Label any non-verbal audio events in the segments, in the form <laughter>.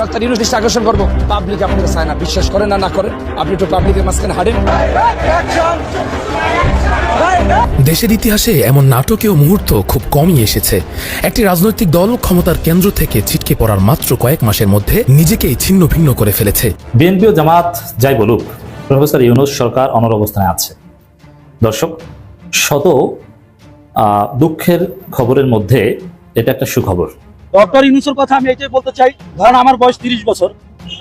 Doctor আকর্ষণ করব। Public আপনাকে চায় না বিশ্বাস করেন না না করেন আপনি একটু পাবলিকের মাঝখানে হাঁটেন। দেশের ইতিহাসে এমন নাটকীয় মুহূর্ত খুব কমই এসেছে। একটি রাজনৈতিক দল ক্ষমতার কেন্দ্র থেকে ছিটকে পড়ার মাত্র কয়েক মাসের মধ্যে নিজেকেই ছিন্ন ভিন্ন করে ফেলেছে। বিএনপি ও জামাত যাই বলুক প্রফেসর ইউনুস সরকার অনর অবস্থানে আছে। দর্শক শত দুঃখের খবরের মধ্যে এটা একটা সুখবর। ডক্টর ইউনুসের কথা আমি এটাই বলতে চাই ধরেন আমার বয়স তিরিশ বছর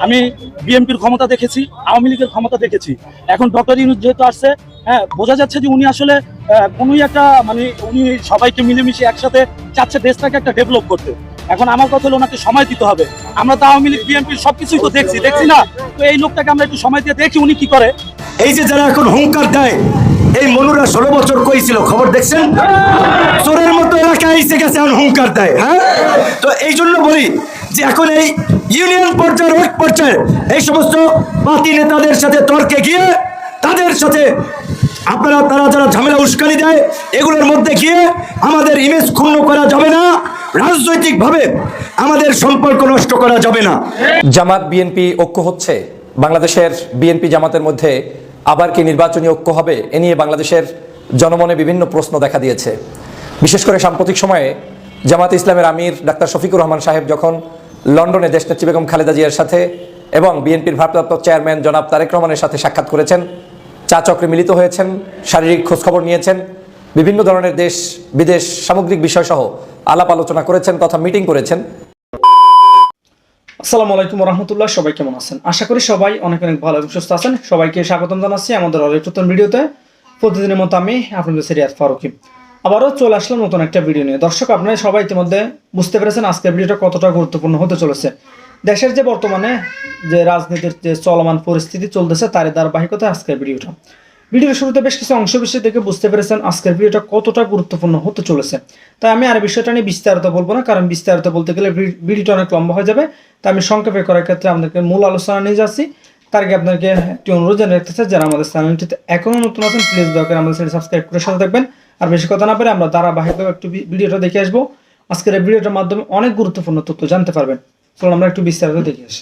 আমি বিএনপির ক্ষমতা দেখেছি আওয়ামী লীগের ক্ষমতা দেখেছি। এখন ডক্টর ইউনুস যেহেতু আসছে হ্যাঁ বোঝা যাচ্ছে যে উনি আসলে আহ, কোনোই একটা মানে উনি সবাইকে মিলেমিশে একসাথে চাচ্ছে দেশটাকে একটা ডেভেলপ করতে। এখন আমার কথা হলো ওনাকে সময় দিতে হবে। আমরা তো আওয়ামী লীগ বিএনপির সবকিছুই তো দেখছি দেখছি না? তো এই লোকটাকে আমরা একটু সময় দিয়ে দেখি উনি কি করে। এই যে যারা এখন হুঙ্কার দেয় এই মনুরা ষোলো বছর কই ছিল খবর দেখছেন? চোরের মতো এলাকায় এসে গেছে, এখন হুঙ্কার দেয় হ্যাঁ? তো এই জন্য বলি যে এখন এই ইউনিয়ন পর্যায়ে রোড পর্যায়ে এই সমস্ত পাতি নেতাদের সাথে তর্কে গিয়ে, তাদের সাথে আপনারা, তারা যারা ঝামেলা উস্কানি দেয়, এগুলোর মধ্যে গিয়ে আমাদের ইমেজ ক্ষুণ্ণ করা যাবে না, রাজনৈতিকভাবে আমাদের সম্পর্ক নষ্ট করা যাবে না। জামাত, বিএনপি ঐক্য হচ্ছে। বাংলাদেশের বিএনপি জামাতের মধ্যে আবার কি নির্বাচনী ঐক্য হবে? এ নিয়ে বাংলাদেশের জনমনে বিভিন্ন প্রশ্ন দেখা দিয়েছে। বিশেষ করে সাম্প্রতিক সময়ে জামাত ইসলামের আমির ডাক্তার শফিকুর রহমান সাহেব যখন লন্ডনে দেশ দেশনেত্রী বেগম খালেদা জিয়ার সাথে এবং বিএনপির ভারপ্রাপ্ত চেয়ারম্যান জনাব তারেক রহমানের সাথে সাক্ষাৎ করেছেন চা চক্রে মিলিত হয়েছেন, শারীরিক খোঁজখবর নিয়েছেন, বিভিন্ন ধরনের দেশ বিদেশ সামগ্রিক বিষয়সহ আলাপ আলোচনা করেছেন তথা মিটিং করেছেন। আসসালামু আলাইকুম রহমতুল্লাহ সবাই কেমন আছেন? আশা করি সবাই অনেক অনেক ভালো এবং সুস্থ আছেন। সবাইকে স্বাগতম জানাচ্ছি আমাদের আরেক নতুন ভিডিওতে। প্রতিদিনের মতো আমি আপনাদের সিরিয়াত ফারুকি। আবারও চলে আসলাম নতুন একটা ভিডিও নিয়ে। দর্শক, আপনারা সবাই ইতিমধ্যে বুঝতে পেরেছেন আজকের ভিডিওটা কতটা গুরুত্বপূর্ণ হতে চলেছে। দেশের যে বর্তমানে যে রাজনীতির যে চলমান পরিস্থিতি চলতেছে, তারই ধারাবাহিকতা আজকের ভিডিওটা। ভিডিওর শুরুতে বেশ কিছু অংশ বিষয় থেকে বুঝতে পেরেছেন আজকের ভিডিওটা কতটা গুরুত্বপূর্ণ হতে চলেছে। তাই আমি আর বিষয়টা নিয়ে বিস্তারিত বলব না, কারণ বিস্তারিত বলতে গেলে ভিডিওটা অনেক লম্বা হয়ে যাবে। তাই আমি সংক্ষেপে করার ক্ষেত্রে আপনাদেরকে মূল আলোচনা নিয়ে যাচ্ছি। তার আগে আপনাকে একটি অনুরোধ জানিয়ে রাখতে চাই, যারা আমাদের চ্যানেলটিতে এখনও নতুন আছেন প্লিজ দয়া করে আমাদের চ্যানেল সাবস্ক্রাইব করে সাথে থাকবেন। আর বেশি কথা না পারে আমরা ধারাবাহিকভাবে একটু ভিডিওটা দেখে আসব। আজকের এই ভিডিওটার মাধ্যমে অনেক গুরুত্বপূর্ণ তথ্য জানতে পারবেন। চলুন আমরা একটু বিস্তারিত দেখে আসি।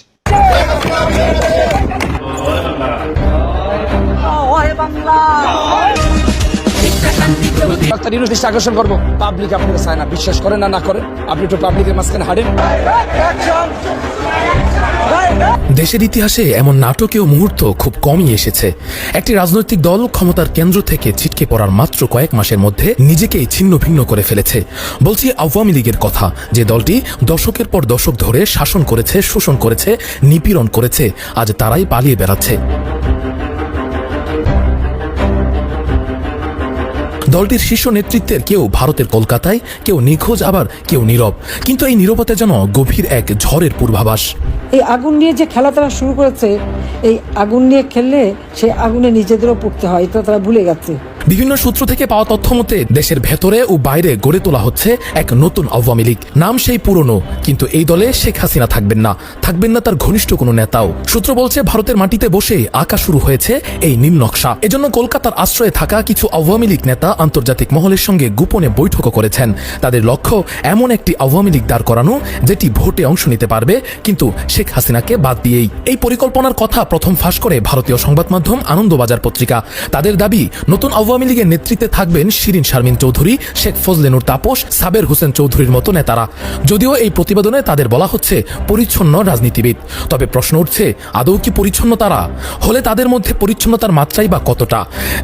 ডাক্তার আকর্ষণ করব। পাবলিক আপনাকে চায় না বিশ্বাস করেন না না করেন আপনি একটু পাবলিকের মাঝখানে হাঁটেন। দেশের ইতিহাসে এমন নাটকীয় মুহূর্ত খুব কমই এসেছে। একটি রাজনৈতিক দল ক্ষমতার কেন্দ্র থেকে ছিটকে পড়ার মাত্র কয়েক মাসের মধ্যে নিজেকেই ছিন্ন ভিন্ন করে ফেলেছে। বলছি আওয়ামী লীগের কথা যে দলটি দশকের পর দশক ধরে শাসন করেছে শোষণ করেছে নিপীড়ন করেছে আজ তারাই পালিয়ে বেড়াচ্ছে। দলটির শীর্ষ নেতৃত্বের কেউ ভারতের কলকাতায় কেউ নিখোঁজ আবার কেউ নীরব। কিন্তু এই নীরবতা যেন গভীর এক ঝড়ের পূর্বাভাস। এই আগুন নিয়ে যে খেলা তারা শুরু করেছে এই আগুন নিয়ে খেললে সেই আগুনে নিজেদেরও পড়তে হয় এটা তারা ভুলে গেছে। বিভিন্ন সূত্র থেকে পাওয়া তথ্য মতে দেশের ভেতরে ও বাইরে গড়ে তোলা হচ্ছে এক নতুন আওয়ামী লীগ। নাম সেই পুরনো কিন্তু এই দলে শেখ হাসিনা থাকবেন না। থাকবেন না তার ঘনিষ্ঠ কোনো নেতাও। সূত্র বলছে ভারতের মাটিতে বসে আঁকা শুরু হয়েছে এই নীল নকশা। এজন্য কলকাতার আশ্রয়ে থাকা কিছু আওয়ামী লীগ নেতা আন্তর্জাতিক মহলের সঙ্গে গোপনে বৈঠকও করেছেন। তাদের লক্ষ্য এমন একটি আওয়ামী লীগ দাঁড় করানো, যেটি ভোটে অংশ নিতে পারবে, কিন্তু শেখ হাসিনাকে বাদ দিয়েই। এই পরিকল্পনার কথা প্রথম ফাঁস করে ভারতীয় সংবাদ মাধ্যম আনন্দবাজার পত্রিকা। তাদের দাবি, নতুন আওয়ামী লীগের নেতৃত্বে থাকবেন শিরিন শারমিন চৌধুরী, শেখ ফজলেনুর তাপস, সাবের হোসেন চৌধুরীর মতো নেতারা। যদিও এই প্রতিবেদনে তাদের বলা হচ্ছে, পরিচ্ছন্ন রাজনীতিবিদ। তবে প্রশ্ন উঠছে, আদৌ কি পরিচ্ছন্ন তারা? হলে তাদের মধ্যে পরিচ্ছন্নতার মাত্রাই বা কতটা?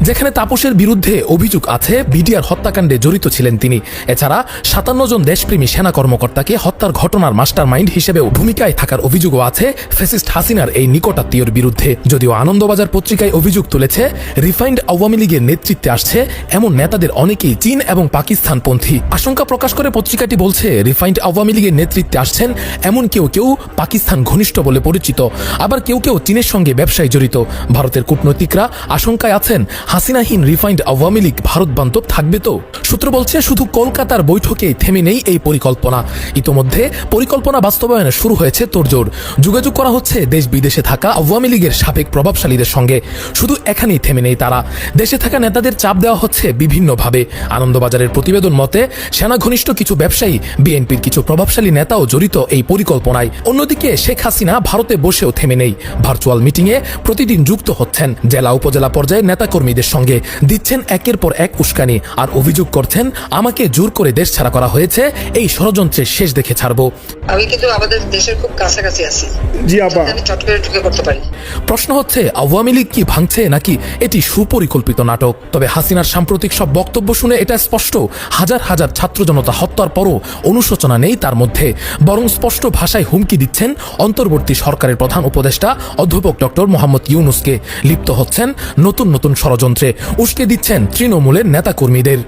যেখানে তাপসের বিরুদ্ধে অভিযোগ আছে বিডিআর হত্যাকাণ্ডে জড়িত ছিলেন তিনি। এছাড়া সাতান্ন জন দেশপ্রেমী সেনা কর্মকর্তাকে হত্যার ঘটনার মাস্টার মাইন্ড হিসেবেও ভূমিকায় থাকার অভিযোগও আছে ফেসিস্ট হাসিনার এই নিকটাত্মীয়র বিরুদ্ধে। যদিও আনন্দবাজার পত্রিকায় অভিযোগ তুলেছে, রিফাইন্ড আওয়ামী লীগের নেতৃত্বে আসছে এমন নেতাদের অনেকেই চীন এবং পাকিস্তানপন্থী। আশঙ্কা প্রকাশ করে পত্রিকাটি বলছে, রিফাইন্ড আওয়ামী লীগের নেতৃত্বে আসছেন এমন কেউ কেউ পাকিস্তান ঘনিষ্ঠ বলে পরিচিত। আবার কেউ কেউ চীনের সঙ্গে ব্যবসায় জড়িত। ভারতের কূটনৈতিকরা আশঙ্কায় আছেন, হাসিনাহীন রিফাইন্ড আওয়ামী লীগ ভারত বান্ধব থাকবে তো? সূত্র বলছে শুধু কলকাতার বৈঠকে থেমে নেই এই পরিকল্পনা। ইতোমধ্যে পরিকল্পনা বাস্তবায়নে শুরু হয়েছে তোড়জোড়। যোগাযোগ করা হচ্ছে দেশ বিদেশে থাকা আওয়ামী লীগের সাবেক প্রভাবশালীদের সঙ্গে। শুধু এখানেই থেমে নেই তারা। দেশে থাকা নেতাদের চাপ দেওয়া হচ্ছে বিভিন্নভাবে। আনন্দবাজারের প্রতিবেদন মতে সেনা ঘনিষ্ঠ কিছু ব্যবসায়ী, বিএনপির কিছু প্রভাবশালী নেতাও জড়িত এই পরিকল্পনায়। অন্যদিকে শেখ হাসিনা ভারতে বসেও থেমে নেই। ভার্চুয়াল মিটিংয়ে প্রতিদিন যুক্ত হচ্ছেন। জেলা উপজেলা পর্যায়ে নেতাকর্মীদের সঙ্গে। দিচ্ছেন একের পর এক উস্কানি আর অভিযোগ করছেন আমাকে জোর করে দেশ ছাড়া করা হয়েছে এই ষড়যন্ত্রের শেষ দেখে ছাড়বো। আমি কিন্তু আমাদের দেশের খুব কাছাকাছি আছি। জি আপা আমি চট করে ঢুকে পড়তে পারি। প্রশ্ন হচ্ছে আওয়ামী লীগ কি ভাঙছে নাকি এটি সুপরিকল্পিত নাটক? তবে হাসিনার সাম্প্রতিক সব বক্তব্য শুনে এটা স্পষ্ট হাজার হাজার ছাত্র জনতা হত্যার পরও অনুশোচনা নেই তার মধ্যে। বরং স্পষ্ট ভাষায় হুমকি দিচ্ছেন অন্তর্বর্তী সরকারের প্রধান উপদেষ্টা অধ্যাপক ডক্টর মোহাম্মদ ইউনুসকে। লিপ্ত হচ্ছেন নতুন নতুন ষড়যন্ত্রে। উস্কে দিচ্ছেন তৃণমূলের নেতাকর্মীদের।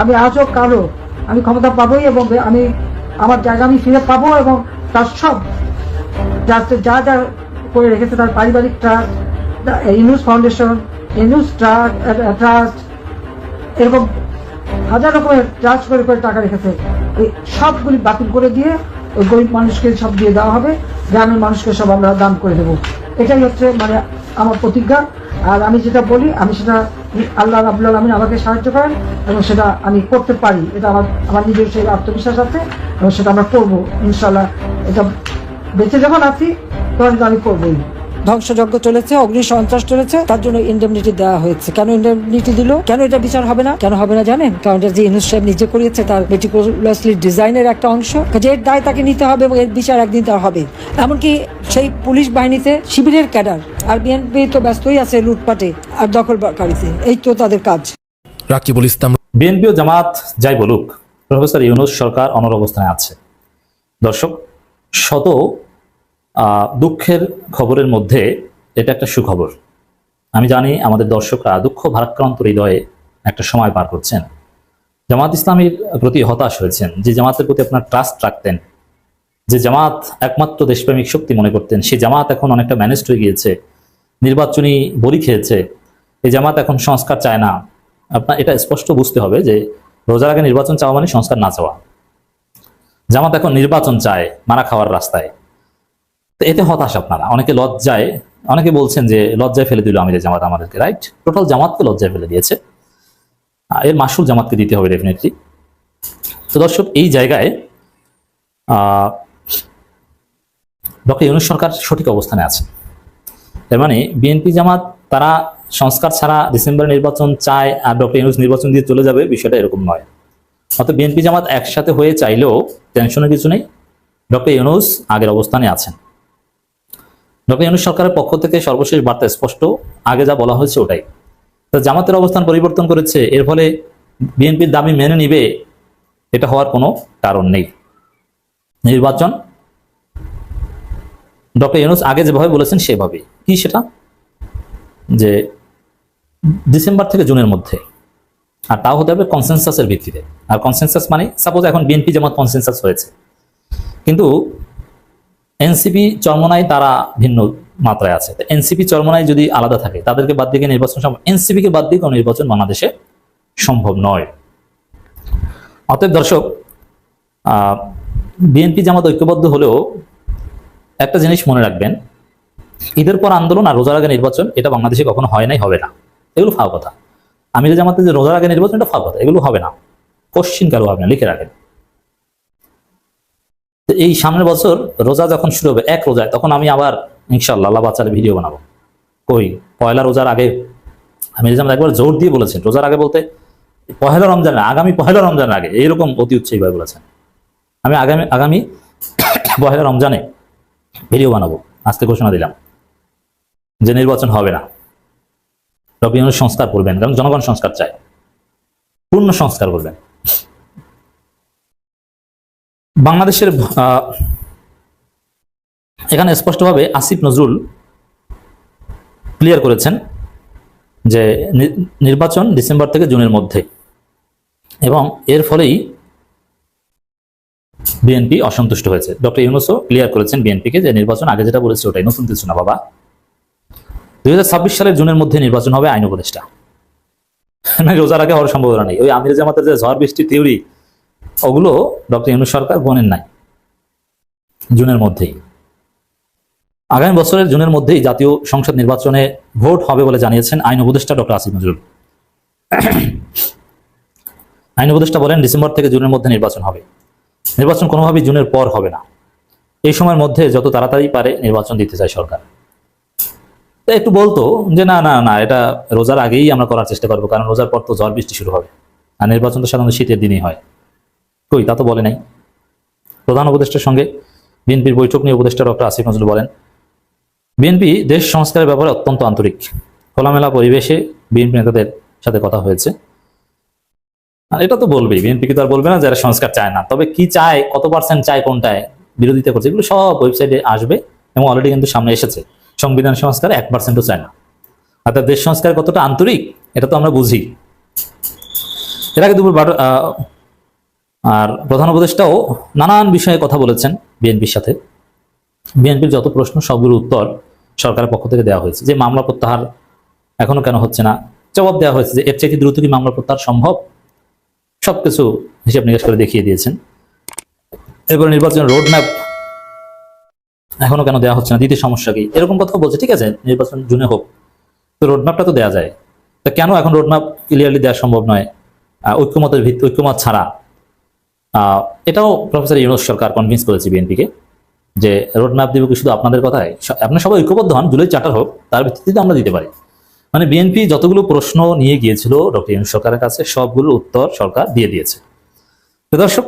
আমি আজও কারও আমি ক্ষমতা পাবোই এবং আমি আমার জায়গা আমি ফিরে পাবো এবং তার সব যা যা করে রেখেছে তার পারিবারিক trust Yunus foundation Yunus trust এরকম হাজার রকমের ট্রাস্ট করে করে টাকা রেখেছে। এই সবগুলি বাতিল করে দিয়ে ওই গরিব মানুষকে সব দিয়ে দেওয়া হবে। গ্রামের মানুষকে সব আমরা দান করে দেবো। এটাই হচ্ছে মানে আমার প্রতিজ্ঞা। আর আমি যেটা বলি, আমি সেটা আল্লাহ রাবুল আলমিন আমাকে সাহায্য করেন এবং সেটা আমি করতে পারি। এটা আমার আমার নিজের সেই আত্মবিশ্বাস আছে এবং সেটা আমরা করব ইনশাল্লাহ এটা বেঁচে যখন আছি, তখন আমি করবোই। ধ্বংসযজ্ঞ চলেছে অগ্নি সন্ত্রাস চলেছে তার জন্য ইন্ডেমনিটি দেওয়া হয়েছে। কেন ইন্ডেমনিটি দিল? কেন এটা বিচার হবে না? কেন হবে না জানেন? কারণ এটা যে ইনুস সাহেব নিজে করিয়েছে তার মেটিকুলাসলি ডিজাইনের একটা অংশ। যে এর দায় তাকে নিতে হবে এবং এর বিচার একদিন তার হবে। এমনকি সেই পুলিশ বাহিনীতে শিবিরের ক্যাডার আর বিএনপি তো ব্যস্তই আছে লুটপাটে আর দখলকারীতে। এই তো তাদের কাজ। রাকিবুল ইসলাম বিএনপি ও জামাত যাই বলুক প্রফেসর ইউনুস সরকার অনর অবস্থানে আছে। দর্শক শত দুঃখের খবরের মধ্যে এটা একটা সুখবর। আমি জানি আমাদের দর্শকরা দুঃখ ভারাক্রান্ত হৃদয়ে একটা সময় পার করছেন। জামাত ইসলামীর প্রতি হতাশ হয়েছেন, যে জামাতের প্রতি আপনার ট্রাস্ট রাখতেন, যে জামাত একমাত্র দেশপ্রেমিক শক্তি মনে করতেন, সেই জামাত এখন অনেকটা ম্যানেজড হয়ে গিয়েছে, নির্বাচনী বলি খেয়েছে, এই জামাত এখন সংস্কার চায় না। আপনার এটা স্পষ্ট বুঝতে হবে যে রোজার আগে নির্বাচন চাওয়া মানে সংস্কার না চাওয়া। জামাত এখন নির্বাচন চায় মারা খাওয়ার রাস্তায়। তো এতে হতাশ আপনারা। অনেকে লজ্জায়, অনেকে বলছেন যে লজ্জায় ফেলে দিল আমিরের জামাত আমাদেরকে রাইট টোটাল জামাতকে লজ্জায় ফেলে দিয়েছে। এর মাসুল জামাতকে দিতে হবে ডেফিনেটলি তো দর্শক, এই জায়গায় ডক্টর ইউনুস সরকার সঠিক অবস্থানে আছে। তার মানে বিএনপি জামাত, তারা সংস্কার ছাড়া ডিসেম্বর নির্বাচন চায় আর ডক্টর ইউনুস নির্বাচন দিয়ে চলে যাবে, বিষয়টা এরকম নয়। অর্থাৎ বিএনপি জামাত একসাথে হয়ে চাইলেও টেনশনের কিছু নেই। ডক্টর ইউনুস আগের অবস্থানে আছেন। ডক্টর সরকারের পক্ষ থেকে সর্বশেষ বার্তা স্পষ্ট, আগে যা বলা হয়েছে ওটাই। জামাতের অবস্থান পরিবর্তন করেছে, এর ফলে বিএনপির দাবি মেনে নিবে এটা হওয়ার কোনো কারণ নেই। নির্বাচন, ডক্টর ইউনুস আগে যেভাবে বলেছেন সেভাবে কি সেটা? যে ডিসেম্বর থেকে জুনের মধ্যে। আর তাও হতে হবে কনসেনসাসের ভিত্তিতে। আর কনসেনসাস মানে সাপোজ এখন বিএনপি যেমন কনসেনসাস হয়েছে। কিন্তু এনসিপি চরমনায় তারা ভিন্ন মাত্রায় আছে। এনসিপি চরমনায় যদি আলাদা থাকে, তাদেরকে বাদ দিয়ে নির্বাচন সম্ভব? এনসিপি কে বাদ দিয়ে কোনো নির্বাচন বাংলাদেশে সম্ভব নয়। অতএব দর্শক বিএনপি জামাত ঐক্যবদ্ধ হলেও একটা জিনিস মনে রাখবেন, ঈদের পর আন্দোলন আর রোজার আগে নির্বাচন, এটা বাংলাদেশে কখনো হয় নাই, হবে না। এগুলো ফাও কথা। আমি যে জামাতে যে রোজার আগে নির্বাচন, এটা ফাও কথা। এগুলো হবে না। কোশ্চিন কারও হবে না, লিখে রাখেন। তো এই সামনের বছর রোজা যখন শুরু হবে, এক রোজায়, তখন আমি আবার ইনশাল্লাহ বাচ্চারা ভিডিও বানাবো। কই? পয়লা রোজার আগে। আমি একবার জোর দিয়ে বলেছেন, রোজার আগে বলতে পহেলা রমজান আগামী পহেলা রমজানের আগে, এইরকম অতি উৎসাহীভাবে বলেছেন। আমি আগামী আগামী <coughs> পহেলা রমজানে ভিডিও বানাবো। আজকে ঘোষণা দিলাম যে নির্বাচন হবে না। রবি ইউনুস সংস্কার করবেন, কারণ জনগণ সংস্কার চায়। পূর্ণ সংস্কার করবেন। বাংলাদেশের এখানে স্পষ্টভাবে আসিফ নজরুল ক্লিয়ার করেছেন যে নির্বাচন ডিসেম্বর থেকে জুনের মধ্যে এবং এর ফলেই বিএনপি অসন্তুষ্ট হয়েছে। ডক্টর ইউনুসও ক্লিয়ার করেছেন বিএনপিকে যে নির্বাচন আগে যেটা বলেছে ওটাই। নতুন কিছু না বাবা। দুই সালের জুনের মধ্যে নির্বাচন হবে আইন উপদেষ্টা। রোজার আগে হওয়ার সম্ভাবনা নেই। ওই আমির জামাতের যে ঝড় বৃষ্টি থিওরি ওগুলো ডক্টর ইউনুস সরকার গণেন নাই। জুনের মধ্যেই। আগামী বছরের জুনের মধ্যেই জাতীয় সংসদ নির্বাচনে ভোট হবে বলে জানিয়েছেন আইন উপদেষ্টা ডক্টর আসিফ নজরুল। আইন উপদেষ্টা বলেন, ডিসেম্বর থেকে জুনের মধ্যে নির্বাচন হবে। নির্বাচন কোনোভাবেই জুনের পর হবে না। এই সময়ের মধ্যে যত তাড়াতাড়ি পারে নির্বাচন দিতে চায় সরকার। তা একটু বলতো যে, না না না, এটা রোজার আগেই আমরা করার চেষ্টা করব, কারণ রোজার পর তো ঝড় বৃষ্টি শুরু হবে। আর নির্বাচন তো সাধারণত শীতের দিনই হয়। কই, তা তো বলে নাই। প্রধান উপদেষ্টার সঙ্গে বিএনপির বৈঠক নিয়ে উপদেষ্টা ডক্টর আসিফ নজরুল বলেন, বিএনপি দেশ সংস্কারের ব্যাপারে অত্যন্ত আন্তরিক। খোলামেলা পরিবেশে বিএনপি নেতাদের সাথে কথা হয়েছে। আর এটা তো বলবেই, বিএনপি কি তো আর বলবে না যারা সংস্কার চায় না। তবে কি চায়, কত পার্সেন্ট চায়, কোনটায় বিরোধিতা করছে, এগুলো সব ওয়েবসাইটে আসবে এবং অলরেডি কিন্তু সামনে এসেছে। সংবিধান সংস্কার এক পার্সেন্টও চায় না। অর্থাৎ দেশ সংস্কার কতটা আন্তরিক, এটা তো আমরা বুঝি। এর আগে দুপুর বারো আর প্রধান উপদেষ্টাও নানান বিষয়ে কথা বলেছেন বিএনপির সাথে। বিএনপির যত প্রশ্ন, সবগুলোর উত্তর সরকারের পক্ষ থেকে দেওয়া হয়েছে যে মামলা প্রত্যাহার এখনও কেন হচ্ছে না। জবাব দেওয়া হয়েছে যে এর চাইতে দ্রুত কি মামলা প্রত্যাহার সম্ভব? সবকিছু হিসাব নিকাশ করে দেখিয়ে দিয়েছেন। এরপর নির্বাচনের রোড ম্যাপ এখনও কেন দেওয়া হচ্ছে না? দ্বিতীয় সমস্যা কি? এরকম কথা বলছে, ঠিক আছে, নির্বাচন জুনে হোক। তো রোড ম্যাপটা তো দেওয়া যায়। তা কেন এখন রোড ম্যাপ ক্লিয়ারলি দেওয়া সম্ভব নয়? ঐক্যমতের ভিত্তি ঐক্যমত ছাড়া। এটাও প্রফেসর ইউনুস সরকার কনভিন্স করেছে বিএনপিকে যে রোড ম্যাপ দিব কি শুধু আপনাদের কথায়? আপনারা সবাই ঐক্যবদ্ধ হন, জুলাই চার্টার হোক, তার ভিত্তিতে আমরা দিতে পারি। মানে বিএনপি যতগুলো প্রশ্ন নিয়ে গিয়েছিল ডক্টর ইউনুস সরকারের কাছে, সবগুলো উত্তর সরকার দিয়ে দিয়েছে। তো দর্শক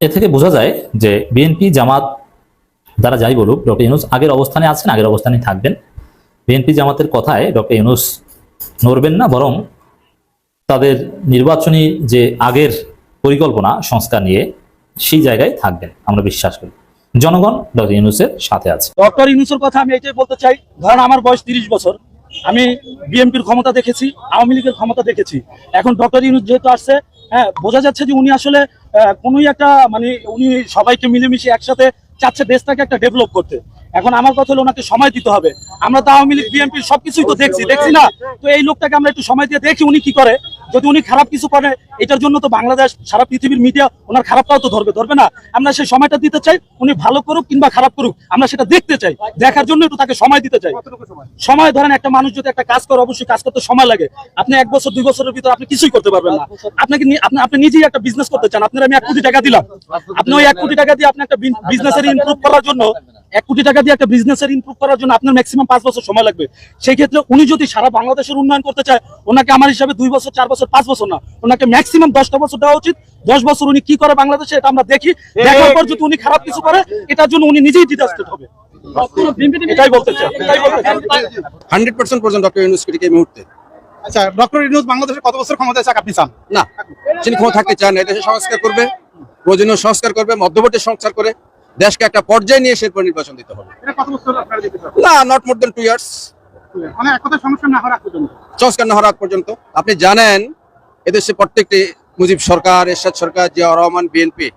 এ থেকে বোঝা যায় যে বিএনপি জামাত, যারা যাই বলুক, ডক্টর ইউনুস আগের অবস্থানে আছেন, আগের অবস্থানে থাকবেন। বিএনপি জামাতের কথায় ডক্টর ইউনুস নড়বেন না, বরং তাদের নির্বাচনী যে আগের পরিকল্পনা, সংস্কার নিয়ে সেই জায়গায় থাকবেন, আমরা বিশ্বাস করি। জনগণ ডক্টর ইউনুসের সাথে আছে। ডক্টর ইউনুসের কথা আমি এটাই বলতে চাই, ধরেন আমার বয়স তিরিশ বছর, আমি বিএনপির ক্ষমতা দেখেছি, আওয়ামী লীগের ক্ষমতা দেখেছি। এখন ডক্টর ইউনুস যেহেতু আসছে হ্যাঁ বোঝা যাচ্ছে যে উনি আসলে কোনোই একটা মানে উনি সবাইকে মিলেমিশে একসাথে চাচ্ছে দেশটাকে একটা ডেভেলপ করতে। এখন আমার কথা হলো ওনাকে সময় দিতে হবে। আমরা তো আওয়ামী লীগ, বিএনপির সবকিছুই তো দেখছি দেখছি না? তো এই লোকটাকে আমরা একটু সময় দিয়ে দেখি উনি কি করে। যদি উনি খারাপ কিছু করে এটার জন্য তো বাংলাদেশ সারা পৃথিবীর মিডিয়া ওনার খারাপটাও তো ধরবে ধরবে না। আমরা সেই সময়টা দিতে চাই উনি ভালো করুক কিংবা খারাপ করুক আমরা সেটা দেখতে চাই। দেখার জন্য একটু তাকে সময় দিতে চাই। সময়? ধরেন একটা মানুষ যদি একটা কাজ করে অবশ্যই কাজ করতে সময় লাগে। আপনি এক বছর দুই বছরের ভিতরে আপনি কিছুই করতে পারবেন না। আপনাকে আপনি নিজেই একটা বিজনেস করতে চান। আপনার আমি এক কোটি টাকা দিলাম। আপনি ওই এক কোটি টাকা দিয়ে আপনি একটা বিজনেসের ইমপ্রুভ করার জন্য এক কোটি টাকা দিয়ে একটা বিজনেসের ইমপ্রুভ করার জন্য আপনার ম্যাক্সিমাম পাঁচ বছর সময় লাগবে। সেই ক্ষেত্রে উনি যদি সারা বাংলাদেশের উন্নয়ন করতে চায় ওনাকে আমার হিসাবে দুই বছর চার বছর পাঁচ বছর না ওনাকে ম্যাক্সিমাম দশটা বছর দেওয়া উচিত। দশ বছর উনি কি করে বাংলাদেশে এটা আমরা দেখি। দেখার পর যদি উনি খারাপ কিছু করে এটার জন্য উনি নিজেই ডিজাস্টেড হবে। এটাই বলতে চাই এটাই বলতে চাই। হান্ড্রেড পার্সেন্ট পর্যন্ত ডক্টর ইউনুস এই মুহূর্তে। আচ্ছা ডক্টর ইউনুস বাংলাদেশে কত বছর ক্ষমতায় থাক আপনি চান? না তিনি ক্ষমতা থাকতে চান সংস্কার করবে প্রয়োজনীয় সংস্কার করবে মধ্যবর্তী সংস্কার করে দেশকে একটা পর্যায়ে নিয়ে এসে নির্বাচন দিতে হবে। এটা কত বছর আপনারা দিতে চান? না not more than two years মানে না হওয়ার পর্যন্ত। আপনি জানেন, এদেশে প্রত্যেকটি মুজিব সরকার, এরশাদ সরকার জিয়া রহমান, বিএনপি,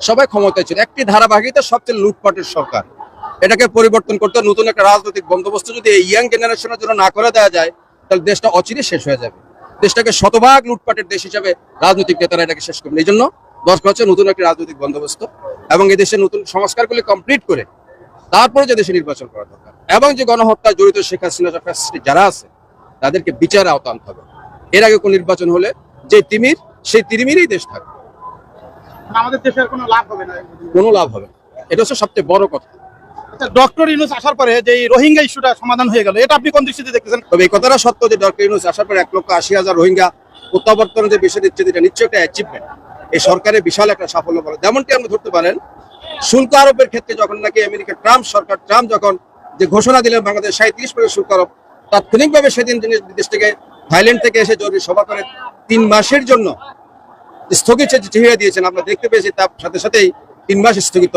সবাই ক্ষমতায় ছিল। একটি ধারাবাহিকতা সবচেয়ে লুটপাটের সরকার। এটাকে পরিবর্তন করতে নতুন একটা রাজনৈতিক বন্দোবস্ত যদি এই ইয়াং জেনারেশনের জন্য না করে দেওয়া যায়, তাহলে দেশটা অচিরে শেষ হয়ে যাবে। দেশটাকে শতভাগ লুটপাটের দেশ হিসাবে রাজনৈতিক নেতারা এটাকে শেষ করবেন। এই জন্য দরকার হচ্ছে নতুন একটি রাজনৈতিক বন্দোবস্ত এবং এই দেশের নতুন সংস্কারগুলি কমপ্লিট করে তারপরে যে দেশে নির্বাচন করা দরকার। এবং যে গণহত্যায় জড়িত শেখ হাসিনা যারা আছে তাদেরকে বিচার আওতা আনতে হবে। এর আগে কোন নির্বাচন হলে যে তিমির সেই তিমিরেই দেশ থাকবে। মানে আমাদের দেশের কোনো লাভ হবে না কোনো লাভ হবে এটা হচ্ছে সবচেয়ে বড় কথা। আচ্ছা ডক্টর ইউনুস আসার পরে যে রোহিঙ্গা ইস্যুটা সমাধান হয়ে গেল এটা আপনি কোন দৃষ্টিতে দেখতেছেন? তবে এই কথাটা সত্য যে ডক্টর ইউনুস আসার পর এক লক্ষ আশি হাজার রোহিঙ্গা প্রত্যাবর্তনের যে বিষয় এটা নিশ্চয়ই একটা অ্যাচিভমেন্ট এই সরকারের বিশাল একটা সাফল্য বলে যেমনটি আপনি ধরতে পারেন শুল্ক আরোপের ক্ষেত্রে যখন নাকি আমেরিকা ট্রাম্প সরকার, ট্রাম্প যখন যে ঘোষণা দিলেন বাংলাদেশ সাঁত্রিশ পার্সেন্ট শুল্ক আরোপ, তাৎক্ষণিকভাবে সেদিন তিনি বিদেশ থেকে থাইল্যান্ড থেকে এসে জরুরি সভা করে তিন মাসের জন্য স্থগিত চেয়ে দিয়েছেন। আমরা দেখতে পেয়েছি তার সাথে সাথেই তিন মাস স্থগিত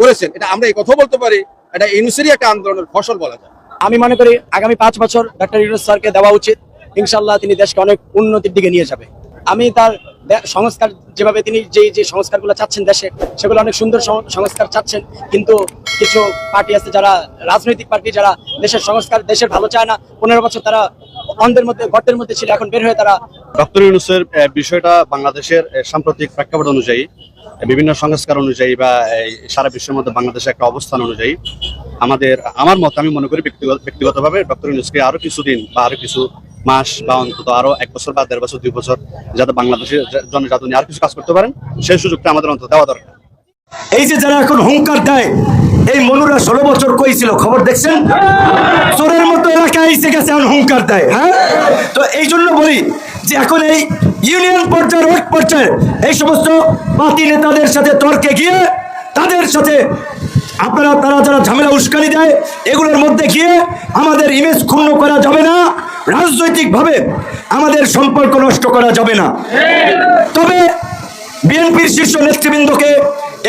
করেছেন। এটা আমরা এই কথা বলতে পারি, এটা ইউনুসেরই একটা আন্দোলনের ফসল বলা যায়। আমি মনে করি আগামী পাঁচ বছর ডক্টর ইউনুস স্যারকে দেওয়া উচিত। ইনশাল্লাহ তিনি দেশকে অনেক উন্নতির দিকে নিয়ে যাবে। আমি তার সংস্কার যেভাবে তিনি যে যে সংস্কারগুলো চাচ্ছেন দেশে, সেগুলো অনেক সুন্দর সংস্কার চাচ্ছেন। কিন্তু কিছু পার্টি আছে যারা, রাজনৈতিক পার্টি যারা দেশের সংস্কার দেশের ভালো চায় না, পনেরো বছর তারা অন্ধের মধ্যে, গর্তের মধ্যে ছিল, এখন বের হয়ে তারা ডক্টর ইউনুসের বিষয়টা বাংলাদেশের সাম্প্রতিক প্রেক্ষাপট অনুযায়ী বিভিন্ন সংস্কার অনুযায়ী বা সারা বিশ্বের মধ্যে বাংলাদেশের একটা অবস্থান অনুযায়ী আমাদের, আমার মত আমি মনে করি ব্যক্তিগত ব্যক্তিগতভাবে ডক্টর ইউনুসকে আরও কিছুদিন বা আরও কিছু মাস বা অন্তত আরও এক বছর বা দেড় বছর, দুই বছর যাতে বাংলাদেশের জন্য যাতে আর কিছু কাজ করতে পারেন, সেই সুযোগটা আমাদের অন্তত দেওয়া দরকার। এই যে যারা এখন হুঙ্কার দেয়, এই মনুরা ষোলো বছর কইছিল খবর দেখছেন? চোরের মতো এলাকায় এসে গেছে এখন হুঙ্কার দেয় হ্যাঁ? তো এই জন্য বলি যে এখন এই ইউনিয়ন পর্যায়ে ওয়ার্ড পর্যায়ে এই সমস্ত পাতি নেতাদের সাথে তর্কে গিয়ে, তাদের সাথে আপনারা, তারা যারা ঝামেলা উস্কানি দেয়, এগুলোর মধ্যে গিয়ে আমাদের ইমেজ ক্ষুণ্ণ করা যাবে না, রাজনৈতিকভাবে আমাদের সম্পর্ক নষ্ট করা যাবে না। তবে বিএনপির শীর্ষ নেতৃবৃন্দকে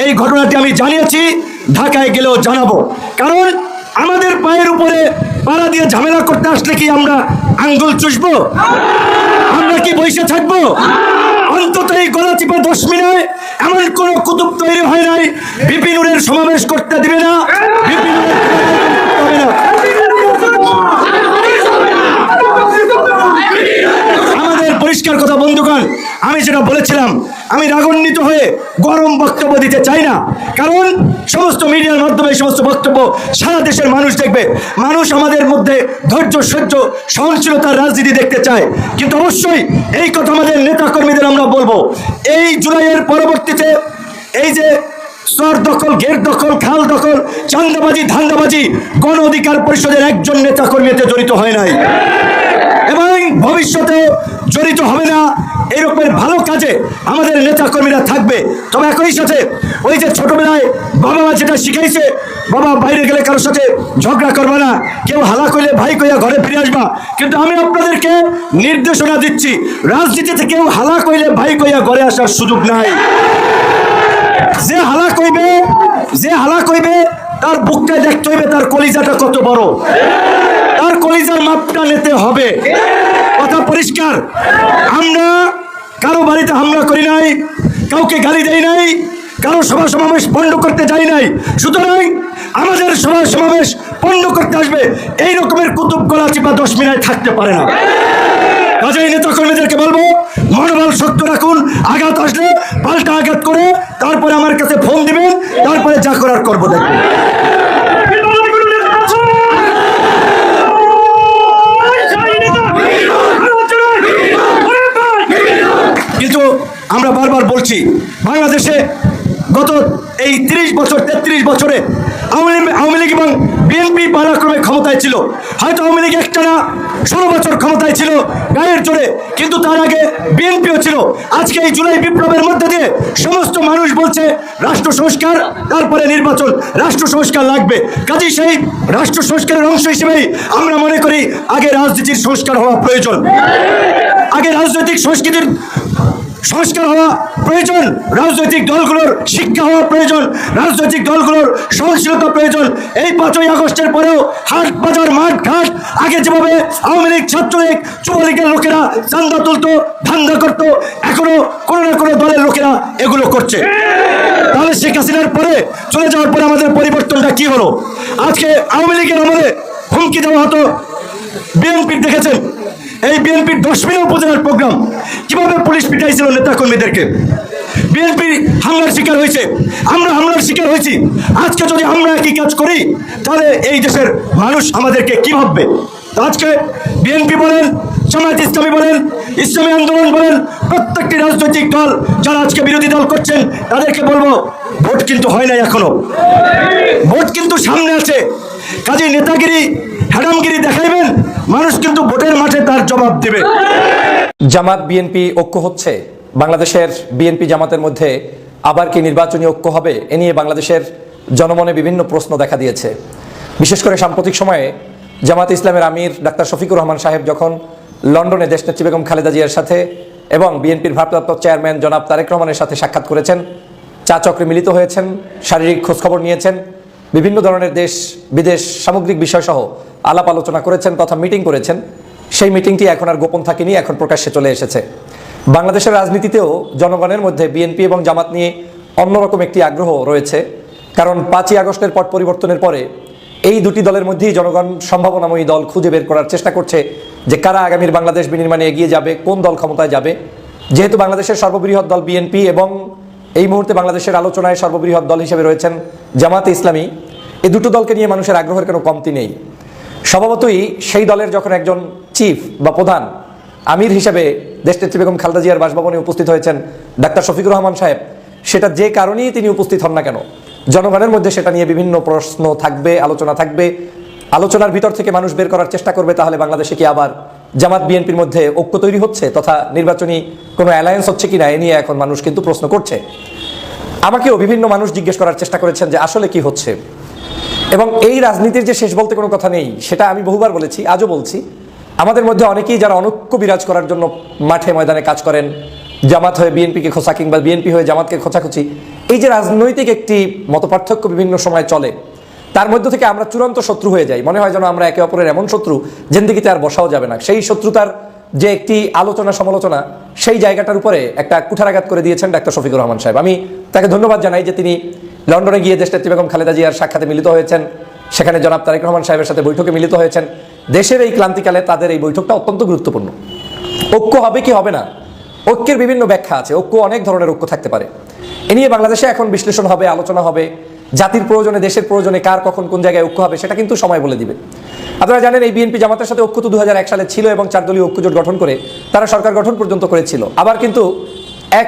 এই ঘটনাটি আমি জানিয়েছি, ঢাকায় গেলেও জানাব। কারণ আমাদের পায়ের উপরে পাড়া দিয়ে ঝামেলা করতে আসলে কি আমরা আঙ্গুল চুষব? আমরা কি বসে থাকব? অন্তত এই গলা চিপা দশ মিনিট এমন কোনো কুতুব তৈরি হয় নাই। বিপিনুরের সমাবেশ করতে দিবে না হবে না পরিষ্কার কথা বন্ধুগণ আমি যেটা বলেছিলাম, আমি রাগান্বিত হয়ে গরম বক্তব্য দিতে চাই না। কারণ সমস্ত মিডিয়ার মাধ্যমে সমস্ত বক্তব্য সারা দেশের মানুষ দেখবে। মানুষ আমাদের মধ্যে ধৈর্য, সহ্য, সহনশীলতার রাজনীতি দেখতে চায়। কিন্তু অবশ্যই এই কথা আমাদের নেতা কর্মীদের আমরা বলব। এই জুলাইয়ের পরবর্তীতে এই যে স্তর দখল গেট দখল, খাল দখল, চান্দাবাজি, ধান্দাবাজি, গণ অধিকার পরিষদের একজন নেতা কর্মীতে জড়িত হয় নাই। এবং ভবিষ্যতে জড়িত হবে না এরকমের ভালো কাজে আমাদের নেতা কর্মীরা থাকবে। তবে একই সাথে ওই যে ছোটবেলায় বাবা মা যেটা শিখাইছে, বাবা বাইরে গেলে কারোর সাথে ঝগড়া করবে না, কেউ হালা কইলে ভাই কইয়া ঘরে ফিরে আসবা। কিন্তু আমি আপনাদেরকে নির্দেশনা দিচ্ছি, রাজনীতিতে কেউ হালা কইলে ভাই কইয়া ঘরে আসার সুযোগ নাই। যে হালা কইবে, যে হালা কইবে, তার বুকটা দেখতে হইবে, তার কলিজাটা কত বড়। কলিজার মাপটা নিতে হবে। কথা পরিষ্কার। আমরা কারও বাড়িতে হামলা করি নাই, কাউকে গালি দেই নাই, কারও সভা সমাবেশ বন্ধ করতে যাই নাই। সুতরাং আমাদের সভা সমাবেশ বন্ধ করতে আসবে, এই রকমের কুতুব গলা চিপা দশ মিনিট থাকতে পারে না। কাজেই নেতা কর্মীদেরকে বলব মনোবল শক্ত রাখুন, আঘাত আসলে পাল্টা আঘাত করে তারপরে আমার কাছে ফোন দিবেন, তারপরে যা করার করব দেখবেন কিন্তু আমরা বারবার বলছি, বাংলাদেশে গত এই তিরিশ বছর, তেত্রিশ বছরে আওয়ামী লীগ- আওয়ামী লীগ এবং বিএনপি পারাক্রমে ক্ষমতায় ছিল। হয়তো আওয়ামী লীগ একটা না, ষোলো বছর ক্ষমতায় ছিল, গায়ের জোরে, কিন্তু তার আগে বিএনপিও ছিল। আজকে এই জুলাই বিপ্লবের মধ্যে দিয়ে সমস্ত মানুষ বলছে, রাষ্ট্র সংস্কার, তারপরে নির্বাচন, রাষ্ট্র সংস্কার লাগবে। কাজেই সেই রাষ্ট্র সংস্কারের অংশ হিসেবেই আমরা মনে করি, আগে রাজনীতির সংস্কার হওয়া প্রয়োজন। আগে রাজনৈতিক সংস্কৃতির সংস্কার হওয়া প্রয়োজন, রাজনৈতিক দলগুলোর শিক্ষা হওয়া প্রয়োজন, রাজনৈতিক দলগুলোর সহনশীলতা প্রয়োজন। এই পাঁচই আগস্টের পরেও হাট বাজার, মাঠ ঘাট, আগে যেভাবে আওয়ামী লীগ, ছাত্রলীগ, যুবলীগের লোকেরা চান্দা তুলতো, ধান্দা করতো, এখনও কোনো না কোনো দলের লোকেরা এগুলো করছে। তাহলে শেখ হাসিনার পরে, চলে যাওয়ার পরে আমাদের পরিবর্তনটা কি হলো? আজকে আওয়ামী লীগের আমলে হুমকি দেওয়া হতো। বিএনপির দেখেছেন? এই বিএনপির দশমিনা উপজেলার প্রোগ্রাম। কীভাবে পুলিশ পিটাইছিল নেতা কর্মীদেরকে বিএনপি হামলার শিকার হয়েছে। আমরা হামলার শিকার হয়েছি। আজকে যদি আমরা একই কাজ করি, তাহলে এই দেশের মানুষ আমাদেরকে কি ভাববে? আজকে বিএনপি বলেন, জামায়াত ইসলামী বলেন, ইসলামী আন্দোলন বলেন, প্রত্যেকটি রাজনৈতিক দল যারা আজকে বিরোধী দল করছেন, তাদেরকে বলব, ভোট কিন্তু হয় নাই এখনও। ভোট কিন্তু সামনে আছে। কাজে নেতাগিরি হ্যাডামগিরি দেখাইবেন, মানুষ কিন্তু ভোটের মাঠে তার জবাব দেবে। জামাত বিএনপি ঐক্য হচ্ছে? বাংলাদেশের বিএনপি জামাতের মধ্যে আবার কি নির্বাচনী ঐক্য হবে? এ নিয়ে বাংলাদেশের জনমনে বিভিন্ন প্রশ্ন দেখা দিয়েছে। বিশেষ করে সাম্প্রতিক সময়ে জামাত ইসলামের আমির ডাক্তার শফিকুর রহমান সাহেব যখন লন্ডনে দেশনেত্রী বেগম খালেদা জিয়ার সাথে এবং বিএনপির ভারপ্রাপ্ত চেয়ারম্যান জনাব তারেক রহমানের সাথে সাক্ষাৎ করেছেন, চা চক্রে মিলিত হয়েছেন, শারীরিক খোঁজখবর নিয়েছেন, বিভিন্ন ধরনের দেশ বিদেশ সামগ্রিক বিষয়সহ আলাপ আলোচনা করেছেন, তথা মিটিং করেছেন। সেই মিটিংটি এখন আর গোপন থাকেনি, এখন প্রকাশ্যে চলে এসেছে। বাংলাদেশের রাজনীতিতেও জনগণের মধ্যে বিএনপি এবং জামাত নিয়ে অন্যরকম একটি আগ্রহ রয়েছে। কারণ পাঁচই আগস্টের পট পরিবর্তনের পরে এই দুটি দলের মধ্যেই জনগণ সম্ভাবনাময়ী দল খুঁজে বের করার চেষ্টা করছে যে কারা আগামীর বাংলাদেশ বিনির্মাণে এগিয়ে যাবে, কোন দল ক্ষমতায় যাবে। যেহেতু বাংলাদেশের সর্ববৃহৎ দল বিএনপি এবং এই মুহূর্তে বাংলাদেশের আলোচনায় সর্ববৃহৎ দল হিসেবে রয়েছেন জামাতে ইসলামী এই দুটো দলকে নিয়ে মানুষের আগ্রহের কোনো কমতি নেই। স্বভাবতই সেই দলের যখন একজন চিফ বা প্রধান, আমির হিসেবে দেশনেত্রী বেগম খালদা জিয়ার বাসভবনে উপস্থিত হয়েছেন ডাক্তার শফিকুর রহমান সাহেব, সেটা যে কারণেই তিনি উপস্থিত হন না কেন? জনগণের মধ্যে সেটা নিয়ে বিভিন্ন প্রশ্ন থাকবে, আলোচনা থাকবে। আলোচনার ভিতর থেকে মানুষ বের করার চেষ্টা করবে, তাহলে বাংলাদেশে কি আবার জামাত বিএনপির মধ্যে ঐক্য তৈরি হচ্ছে তথা নির্বাচনী কোনো অ্যালায়েন্স হচ্ছে কিনা এ নিয়ে এখন মানুষ কিন্তু প্রশ্ন করছে। আমাকেও বিভিন্ন মানুষ জিজ্ঞেস করার চেষ্টা করেছেন যে আসলে কি হচ্ছে। এবং এই রাজনীতির যে শেষ বলতে কোনো কথা নেই, সেটা আমি বহুবার বলেছি, আজও বলছি। আমাদের মধ্যে অনেকেই যারা অনৈক্য বিরাজ করার জন্য মাঠে ময়দানে কাজ করেন, জামাত হয়ে বিএনপিকে খোঁচা কিংবা বিএনপি হয়ে জামাতকে খোঁচাখুচি, এই যে রাজনৈতিক একটি মতপার্থক্য বিভিন্ন সময় চলে, তার মধ্য থেকে আমরা চূড়ান্ত শত্রু হয়ে যাই। মনে হয় যেন আমরা একে অপরের এমন শত্রু জিন্দিগিতে আর বসাও যাবে না। সেই শত্রুতার যে একটি আলোচনা সমালোচনা, সেই জায়গাটার উপরে একটা কুঠারাঘাত করে দিয়েছেন ডাক্তার শফিকুর রহমান সাহেব। আমি তাকে ধন্যবাদ জানাই যে তিনি লন্ডনে গিয়ে দেশনেত্রী বেগম খালেদা জিয়ার সাক্ষাতে মিলিত হয়েছেন। সেখানে জনাব তারেক রহমান সাহেবের সাথে বৈঠকে মিলিত হয়েছেন। দেশের এই ক্লান্তিকালে তাদের এই বৈঠকটা অত্যন্ত গুরুত্বপূর্ণ। ঐক্য হবে কি হবে না? ঐক্যের বিভিন্ন ব্যাখ্যা আছে। ঐক্য অনেক ধরনের ঐক্য থাকতে পারে। এ নিয়ে বাংলাদেশে এখন বিশ্লেষণ হবে, আলোচনা হবে। জাতির প্রয়োজনে, দেশের প্রয়োজনে কার কখন কোন জায়গায় ঐক্য হবে সেটা কিন্তু সময় বলে দিবে। আপনারা জানেন এই বিএনপি জামাতের সাথে ঐক্য তো দু হাজার এক সালে ছিল এবং চার দলীয় ঐক্যজোট গঠন করে তারা সরকার গঠন পর্যন্ত করেছিল। আবার কিন্তু এক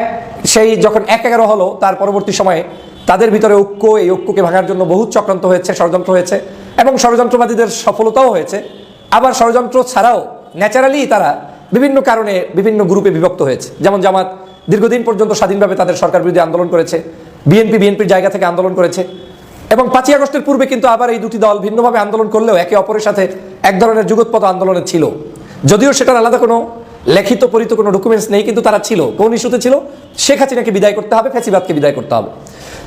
সেই যখন এক এগারো হলো, তার পরবর্তী সময়ে তাদের ভিতরে ঐক্য, এই ঐক্যকে ভাঙার জন্য বহু চক্রান্ত হয়েছে, ষড়যন্ত্র হয়েছে এবং ষড়যন্ত্রবাদীদের সফলতাও হয়েছে। আবার ষড়যন্ত্র ছাড়াও ন্যাচারালি তারা বিভিন্ন কারণে বিভিন্ন গ্রুপে বিভক্ত হয়েছে। যেমন জামাত দীর্ঘদিন পর্যন্ত স্বাধীনভাবে তাদের সরকার বিরোধী আন্দোলন করেছে, বিএনপি বিএনপির জায়গা থেকে আন্দোলন করেছে এবং পাঁচই আগস্টের পূর্বে কিন্তু আবার এই দুটি দল ভিন্নভাবে আন্দোলন করলেও একে অপরের সাথে এক ধরনের যুগোৎপদ আন্দোলনে ছিল। যদিও সেটার আলাদা কোনো লেখিত, পরিত কোনো ডকুমেন্টস নেই, কিন্তু তারা ছিল, কোন ইস্যুতে ছিল, শেখ হাসিনাকে বিদায় করতে হবে, ফ্যাসিবাদকে বিদায় করতে হবে।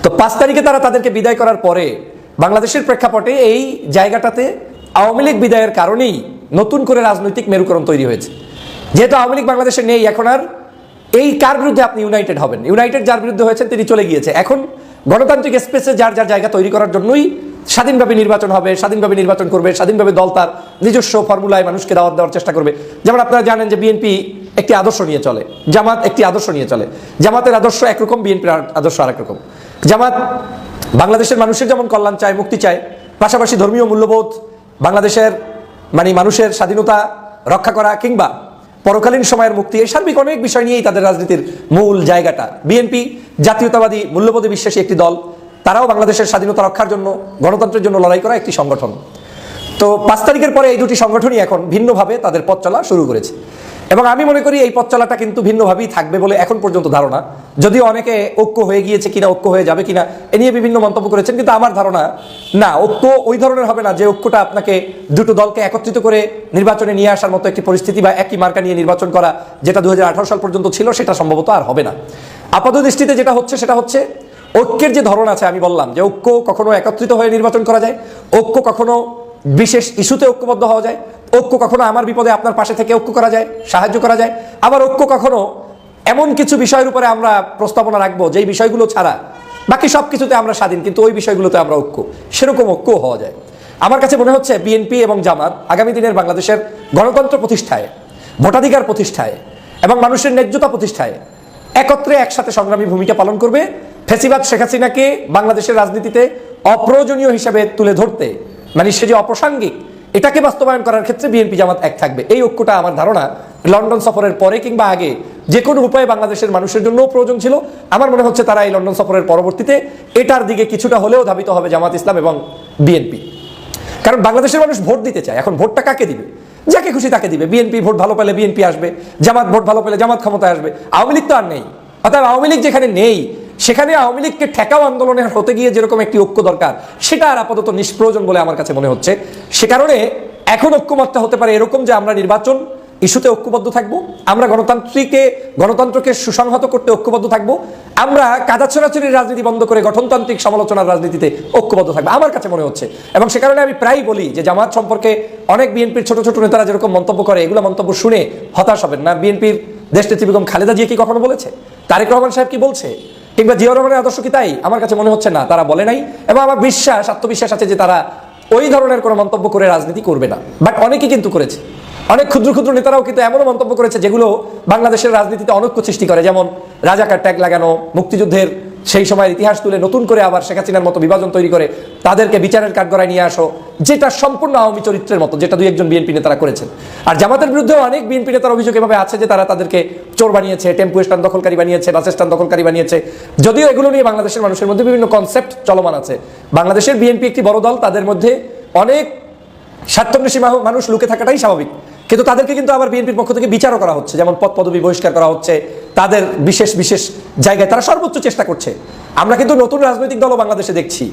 তো পাঁচ তারিখে তারা তাদেরকে বিদায় করার পরে বাংলাদেশের প্রেক্ষাপটে এই জায়গাটাতে আওয়ামী লীগ বিদায়ের কারণেই নতুন করে রাজনৈতিক মেরুকরণ তৈরি হয়েছে। যেহেতু আওয়ামী লীগ বাংলাদেশে নেই, এখন আর এই কার বিরুদ্ধে আপনি ইউনাইটেড হবেন? ইউনাইটেড যার বিরুদ্ধে হয়েছেন, তিনি চলে গিয়েছে। এখন গণতান্ত্রিক স্পেসে যার যার জায়গা তৈরি করার জন্যই স্বাধীনভাবে নির্বাচন হবে, স্বাধীনভাবে নির্বাচন করবে, স্বাধীনভাবে দল তার নিজস্ব ফর্মুলায় মানুষকে দাওয়াত দেওয়ার চেষ্টা করবে। যেমন আপনারা জানেন যে বিএনপি একটি আদর্শ নিয়ে চলে, জামাত একটি আদর্শ নিয়ে চলে। জামাতের আদর্শ একরকম বিএনপির আদর্শ আরেক রকম জামাত বাংলাদেশের মানুষের যেমন কল্যাণ চায়, মুক্তি চায়, পাশাপাশি ধর্মীয় মূল্যবোধ বাংলাদেশের মানে মানুষের স্বাধীনতা রক্ষা করা কিংবা পরকালীন সময়ের মুক্তি, এই সার্বিক অনেক বিষয় নিয়েই তাদের রাজনীতির মূল জায়গাটা। বিএনপি জাতীয়তাবাদী মূল্যবোধে বিশ্বাসী একটি দল, তারাও বাংলাদেশের স্বাধীনতা রক্ষার জন্য, গণতন্ত্রের জন্য লড়াই করা একটি সংগঠন। তো পাঁচ তারিখের পরে এই দুটি সংগঠনই এখন ভিন্নভাবে তাদের পথ চলা শুরু করেছে। এবং আমি মনে করি এই পথ চলাটা কিন্তু ভিন্নভাবেই থাকবে বলে এখন পর্যন্ত ধারণা। যদিও অনেকে ঐক্য হয়ে গিয়েছে কিনা, ঐক্য হয়ে যাবে কিনা, এ নিয়ে বিভিন্ন মন্তব্য করেছেন, কিন্তু আমার ধারণা, না, ঐক্য ওই ধরনের হবে না যে ঐক্যটা আপনাকে দুটো দলকে একত্রিত করে নির্বাচনে নিয়ে আসার মতো একটি পরিস্থিতি বা একই মার্কা নিয়ে নির্বাচন করা, যেটা দু হাজার আঠারো সাল পর্যন্ত ছিল, সেটা সম্ভবত আর হবে না। আপাত দৃষ্টিতে যেটা হচ্ছে, সেটা হচ্ছে ঐক্যের যে ধরন আছে, আমি বললাম যে ঐক্য কখনো একত্রিত হয়ে নির্বাচন করা যায়, ঐক্য কখনো বিশেষ ইস্যুতে ঐক্যবদ্ধ হওয়া যায়। ঐক্য কখনো আমার বিপদে আপনার পাশে থেকে ঐক্য করা যায়, সাহায্য করা যায়। আবার ঐক্য কখনো এমন কিছু বিষয়ের উপরে আমরা প্রস্তাবনা রাখব, যেই বিষয়গুলো ছাড়া বাকি সব কিছুতে আমরা স্বাধীন, কিন্তু ওই বিষয়গুলোতে আমরা ঐক্য। সেরকম ঐক্য হওয়া যায়। আমার কাছে মনে হচ্ছে বিএনপি এবং জামাত আগামী দিনের বাংলাদেশের গণতন্ত্র প্রতিষ্ঠায়, ভোটাধিকার প্রতিষ্ঠায় এবং মানুষের ন্যায্যতা প্রতিষ্ঠায় একত্রে একসাথে সংগ্রামী ভূমিকা পালন করবে। ফেসিবাদ শেখ হাসিনাকে বাংলাদেশের রাজনীতিতে অপ্রয়োজনীয় হিসাবে তুলে ধরতে মানে সে যে অপ্রাসঙ্গিক, এটাকে বাস্তবায়ন করার ক্ষেত্রে বিএনপি জামাত এক থাকবে। এই ঐক্যটা আমার ধারণা লন্ডন সফরের পরে কিংবা আগে যে কোনো উপায়ে বাংলাদেশের মানুষের জন্যও প্রয়োজন ছিল। আমার মনে হচ্ছে তারা এই লন্ডন সফরের পরবর্তীতে এটার দিকে কিছুটা হলেও ধাবিত হবে জামাত ইসলাম এবং বিএনপি। কারণ বাংলাদেশের মানুষ ভোট দিতে চায়। এখন ভোটটা কাকে দিবে? যাকে খুশি তাকে দিবে। বিএনপি ভোট ভালো পেলে বিএনপি আসবে, জামাত ভোট ভালো পেলে জামাত ক্ষমতায় আসবে। আওয়ামী লীগ তো আর নেই। অর্থাৎ আওয়ামী লীগ যেখানে নেই সেখানে আওয়ামী লীগকে ঠেকাও আন্দোলনে হতে গিয়ে যেরকম একটি ঐক্য দরকার, সেটা আর আপাতত নিষ্প্রয়োজন বলে আমার কাছে মনে হচ্ছে। সে কারণে এখন ঐক্যমতটা হতে পারে এরকম যে আমরা নির্বাচন ইস্যুতে ঐক্যবদ্ধ থাকব, আমরা গণতান্ত্রিকে, গণতন্ত্রকে সুসংহত করতে ঐক্যবদ্ধ থাকব, আমরা কাদা ছড়াছড়ির রাজনীতি বন্ধ করে গঠনতান্ত্রিক সমালোচনার রাজনীতিতে ঐক্যবদ্ধ থাকব, আমার কাছে মনে হচ্ছে। এবং সে কারণে আমি প্রায় বলি যে জামাত সম্পর্কে অনেক বিএনপির ছোট ছোট নেতারা যেরকম মন্তব্য করে, এগুলো মন্তব্য শুনে হতাশ হবেন না। বিএনপির দেশনেত্রী বেগম খালেদা জিয়া কি কখনো বলেছে? তারেক রহমান সাহেব কি বলছে? কিংবা জিয়া রহমানের আদর্শ কি তাই? আমার কাছে মনে হচ্ছে না, তারা বলে নাই। এবং আমার বিশ্বাস, আত্মবিশ্বাস আছে যে তারা ওই ধরনের কোনো মন্তব্য করে রাজনীতি করবে না। বাট অনেকে কিন্তু করেছে। অনেক ক্ষুদ্র ক্ষুদ্র নেতারাও কিন্তু এমনও মন্তব্য করেছে যেগুলো বাংলাদেশের রাজনীতিতে অনৈক্য সৃষ্টি করে। যেমন রাজাকার ট্যাগ লাগানো, মুক্তিযুদ্ধের সেই সময়ের ইতিহাস তুলে নতুন করে আবার শেখ হাসিনার মতো বিভাজন তৈরি করে তাদেরকে বিচারের কাঠগড়ায় নিয়ে আসো, যেটা সম্পূর্ণ আওয়ামী চরিত্রের মতো, যেটা দুই একজন বিএনপি নেতারা করেছেন। আর জামাতের বিরুদ্ধেও অনেক বিএনপি নেতার অভিযোগ এভাবে আছে যে তারা তাদেরকে চোর বানিয়েছে, টেম্পু স্ট্যান্ড দখলকারী বানিয়েছে, বাস স্ট্যান্ড দখলকারী বানিয়েছে। যদিও এগুলো নিয়ে বাংলাদেশের মানুষের মধ্যে বিভিন্ন কনসেপ্ট চলমান আছে। বাংলাদেশের বিএনপি একটি বড় দল, তাদের মধ্যে অনেক স্বার্থন্বেষী মানুষ লুকে থাকাটাই স্বাভাবিক। কিন্তু তাদেরকে কিন্তু আবার বিএনপির পক্ষ থেকে বিচারও করা হচ্ছে, যেমন পদ পদবি বহিষ্কার করা হচ্ছে, তাদের বিশেষ বিশেষ জায়গায় তারা সর্বোচ্চ চেষ্টা করছে। আমরা কিন্তু নতুন রাজনৈতিক দলও বাংলাদেশে দেখছি।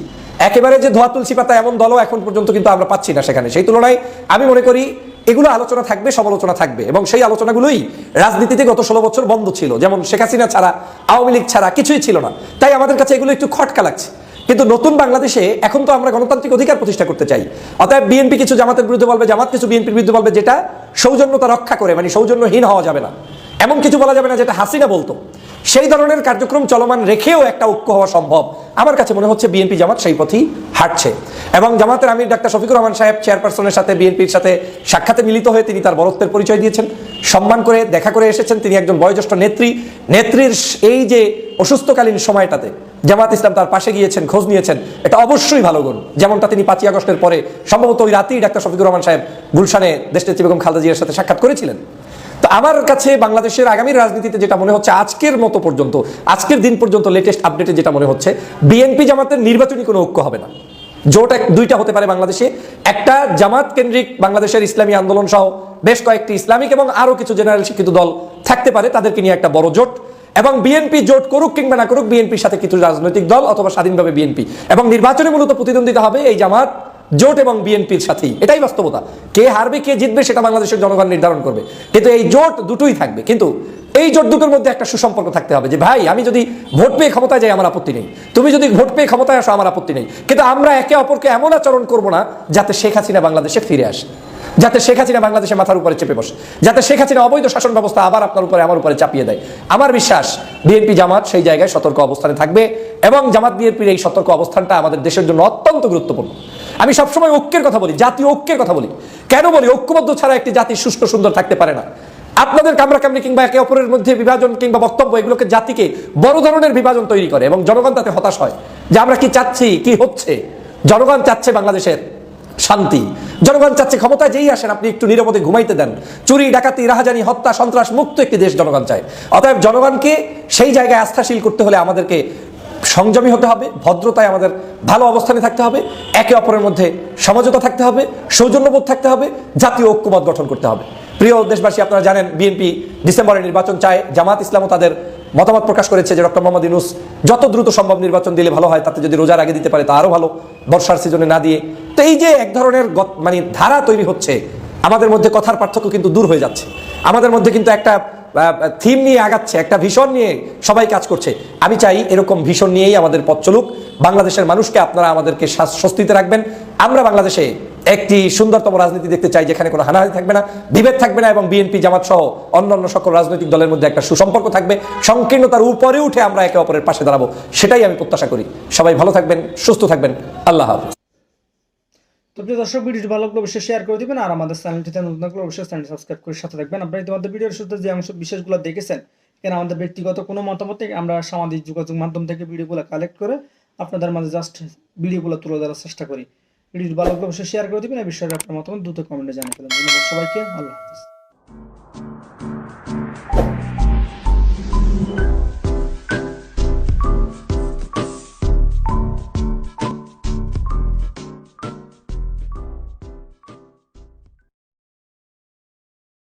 একেবারে যে ধোয়া তুলসী পাতা এমন দলও এখন পর্যন্ত কিন্তু আমরা পাচ্ছি না সেখানে। সেই তুলনায় আমি মনে করি এগুলো আলোচনা থাকবে, সমালোচনা থাকবে এবং সেই আলোচনাগুলোই রাজনীতিতে গত ষোলো বছর বন্ধ ছিল। যেমন শেখ হাসিনা ছাড়া, আওয়ামী লীগ ছাড়া কিছুই ছিল না। তাই আমাদের কাছে এগুলো একটু খটকা লাগছে। কিন্তু নতুন বাংলাদেশে এখন তো আমরা গণতান্ত্রিক অধিকার প্রতিষ্ঠা করতে চাই। অতএব বিএনপি কিছু জামাতের বিরুদ্ধে বলবে, জামাত কিছু বিএনপির বিরুদ্ধে বলবে, যেটা সৌজন্যতা রক্ষা করে মানে সৌজন্যহীন হওয়া যাবে না। এমন কিছু বলা যাবে না যেটা হাসিনা বলতো। সেই ধরনের কার্যক্রম চলমান রেখেও একটা ঐক্য হওয়া সম্ভব। আমার কাছে মনে হচ্ছে বিএনপি জামাত সেই পথেই হাঁটছে। এবং জামাতের আমির ডাক্তার শফিকুর রহমান সাহেব চেয়ারপারসনের সাথে, বিএনপির সাথে সাক্ষাতে মিলিত হয়ে তিনি তার বরত্বের পরিচয় দিয়েছেন। সম্মান করে, দেখা করে এসেছেন তিনি একজন বয়োজ্যেষ্ঠ নেত্রী। নেত্রীর এই যে অসুস্থকালীন সময়টাতে জামাত ইসলাম তার পাশে গিয়েছেন, খোঁজ নিয়েছেন, এটা অবশ্যই ভালো গুণ। যেমনটা তিনি পাঁচই আগস্টের পরে সম্ভবত ওই রাতেই ডাক্তার শফিকুর রহমান সাহেব গুলশানে দেশনেত্রী বেগম খালেদা জিয়ার সাথে সাক্ষাৎ করেছিলেন। তো আমার কাছে বাংলাদেশের আগামী রাজনীতিতে যেটা মনে হচ্ছে আজকের মতো পর্যন্ত, আজকের দিন পর্যন্ত লেটেস্ট আপডেটে যেটা মনে হচ্ছে বিএনপি জামাতের নির্বাচনী কোনো ঐক্য হবে না। জোট এক দুইটা হতে পারে বাংলাদেশে। একটা জামাত কেন্দ্রিক বাংলাদেশের ইসলামী আন্দোলন সহ বেশ কয়েকটি ইসলামিক এবং আরও কিছু জেনারেল শিক্ষিত দল থাকতে পারে, তাদেরকে নিয়ে একটা বড় জোট। এবং বিএনপি জোট করুক কিংবা না করুক বিএনপির সাথে কিছু রাজনৈতিক দল অথবা স্বাধীনভাবে বিএনপি এবং নির্বাচনে মূলত প্রতিদ্বন্দ্বিতা হবে এই জামাত জোট এবং বিএনপির সাথেই এটাই বাস্তবতা। কে হারবে, কে জিতবে, সেটা বাংলাদেশের জনগণ নির্ধারণ করবে। কিন্তু এই জোট দুটোই থাকবে। কিন্তু এই জোট দুটোর মধ্যে একটা সুসম্পর্ক থাকতে হবে যে, ভাই, আমি যদি ভোট পেয়ে ক্ষমতায় যাই, আমার আপত্তি নেই। তুমি যদি ভোট পেয়ে ক্ষমতায় আসো, আমার আপত্তি নেই। কিন্তু আমরা একে অপরকে এমন আচরণ করব না, যাতে শেখ হাসিনা বাংলাদেশে ফিরে আসে। যাতে শেখ হাসিনা বাংলাদেশের মাথার উপরে চেপে বসে, যাতে শেখ হাসিনা অবৈধ শাসন ব্যবস্থা আবার আপনার উপরে আমার উপরে চাপিয়ে দেয়। আমার বিশ্বাস, বিএনপি জামাত সেই জায়গায় সতর্ক অবস্থানে থাকবে এবং জামাত বিএনপির এই সতর্ক অবস্থানটা আমাদের দেশের জন্য অত্যন্ত গুরুত্বপূর্ণ। আমি সবসময় ঐক্যের কথা বলি, জাতীয় ঐক্যের কথা বলি। কেন বলি? ঐক্যবদ্ধ ছাড়া একটি জাতি সুষ্ঠু সুন্দর থাকতে পারে না। আপনাদের কামড়াকামড়ি কিংবা একে অপরের মধ্যে বিভাজন কিংবা বক্তব্য, এগুলোকে জাতিকে বড় ধরনের বিভাজন তৈরি করে এবং জনগণ তাতে হতাশ হয় যে আমরা কি চাচ্ছি, কি হচ্ছে? জনগণ চাচ্ছে বাংলাদেশের শান্তি। জনগণ চাচ্ছে ক্ষমতায় যেই আসেন, আপনি একটু নিরাপদে ঘুমাইতে দেন। চুরি, ডাকাতি, রাহাজানি, হত্যা, সন্ত্রাস, মুক্ত একটি দেশ জনগণ চায়। অতএব জনগণকে সেই জায়গায় আস্থাশীল করতে হলে আমাদেরকে সংযমী হতে হবে, ভদ্রতায় আমাদের ভালো অবস্থানে থাকতে হবে, একে অপরের মধ্যে সমঝোতা থাকতে হবে, সৌজন্যবোধ থাকতে হবে, জাতীয় ঐক্যমত গঠন করতে হবে। প্রিয় দেশবাসী, আপনারা জানেন, বিএনপি ডিসেম্বরে নির্বাচন চায়, জামাত ইসলামও তাদের মতামত প্রকাশ করেছে যে ডক্টর মোহাম্মদ ইউনুস যত দ্রুত সম্ভব নির্বাচন দিলে ভালো হয়, তাতে যদি রোজার আগে দিতে পারে, তা আরও ভালো। বর্ষার সিজনে না দিয়ে। তো এই যে এক ধরনের মানে ধারা তৈরি হচ্ছে, আমাদের মধ্যে কথার পার্থক্য কিন্তু দূর হয়ে যাচ্ছে। আমাদের মধ্যে কিন্তু একটা থিম নিয়ে আগাচ্ছে, একটা ভীষণ নিয়ে সবাই কাজ করছে। আমি চাই এরকম ভীষণ নিয়েই আমাদের পথ চলুক। বাংলাদেশের মানুষকে আপনারা আমাদেরকে স্বস্তিতে রাখবেন। আমরা বাংলাদেশে একটি সুন্দরতম রাজনীতি দেখতে চাই যেখানে কোনো হানাহানি থাকবে না, বিভেদ থাকবে না এবং বিএনপি, জামাত সহ অন্যান্য সকল রাজনৈতিক দলের মধ্যে একটা সুসম্পর্ক থাকবে। সংকীর্ণতার উপরে উঠে আমরা একে অপরের পাশে দাঁড়াবো, সেটাই আমি প্রত্যাশা করি। সবাই ভালো থাকবেন, সুস্থ থাকবেন। আল্লাহ হাফিজ। তো দর্শক, ভিডিওটি ভালো লাগলে অবশ্যই শেয়ার করে দিবেন আর আমাদের চ্যানেলটিতে নতুন থাকলে অবশ্যই চ্যানেল সাবস্ক্রাইব করে সাথে থাকবেন। আপনারা ইতিমধ্যে ভিডিওর শুরুতে যে অংশ বিশেষগুলো দেখেছেন, এখানে আমাদের ব্যক্তিগত কোনো মতামত আমরা সামাজিক যোগাযোগ মাধ্যম থেকে ভিডিওগুলো কালেক্ট করে আপনাদের মাঝে জাস্ট ভিডিওগুলো তুলে ধরার চেষ্টা করি। ভিডিওটি ভালো লাগলে অবশ্যই শেয়ার করে দিবেন। এই বিষয়ে আপনার মতামত দ্রুত কমেন্টে জানিয়ে ফেলেন ধন্যবাদ সবাইকে। আল্লাহ হাফিজ।